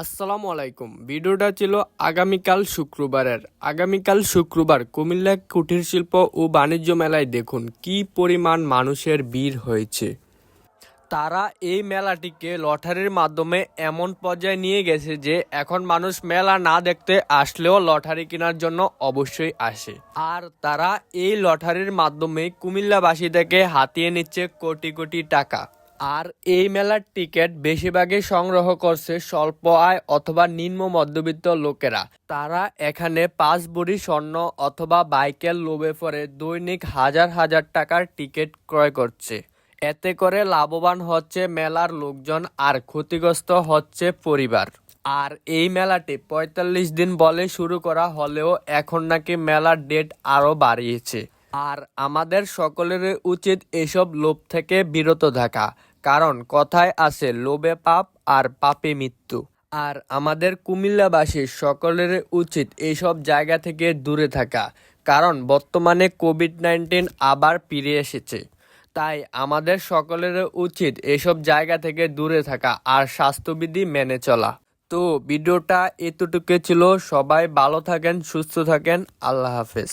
আসসালামু আলাইকুম। ভিডিওটা ছিল আগামীকাল শুক্রবারের। আগামীকাল শুক্রবার কুমিল্লা কুটির শিল্প ও বাণিজ্য মেলায় দেখুন কি পরিমাণ মানুষের ভিড় হয়েছে। তারা এই মেলাটিকে লটারির মাধ্যমে এমন পর্যায়ে নিয়ে গেছে যে এখন মানুষ মেলা না দেখতে আসলেও লটারি কেনার জন্য অবশ্যই আসে। আর তারা এই লটারির মাধ্যমে কুমিল্লাবাসী থেকে হাতিয়ে নিচ্ছে কোটি কোটি টাকা। আর এই মেলার টিকিট বেশিরভাগই সংগ্রহ করছে স্বল্প আয় অথবা নিম্ন মধ্যবিত্ত লোকেরা। তারা এখানে পাঁচ বড়ি স্বর্ণ অথবা বাইকের লোভে পরে দৈনিক হাজার হাজার টাকার টিকিট ক্রয় করছে। এতে করে লাভবান হচ্ছে মেলার লোকজন আর ক্ষতিগ্রস্ত হচ্ছে পরিবার। আর এই মেলাটি পঁয়তাল্লিশ দিন বলে শুরু করা হলেও এখন নাকি মেলার ডেট আরও বাড়িয়েছে। আর আমাদের সকলের উচিত এসব লোভ থেকে বিরত থাকা। কারণ কথায় আছে, লোভে পাপ আর পাপে মৃত্যু। আর আমাদের কুমিল্লাবাসীর সকলের উচিত এইসব জায়গা থেকে দূরে থাকা, কারণ বর্তমানে কোভিড নাইন্টিন আবার ফিরে এসেছে। তাই আমাদের সকলের উচিত এসব জায়গা থেকে দূরে থাকা আর স্বাস্থ্যবিধি মেনে চলা। তো ভিডিওটা এতটুকু ছিল, সবাই ভালো থাকেন, সুস্থ থাকেন, আল্লাহ হাফেজ।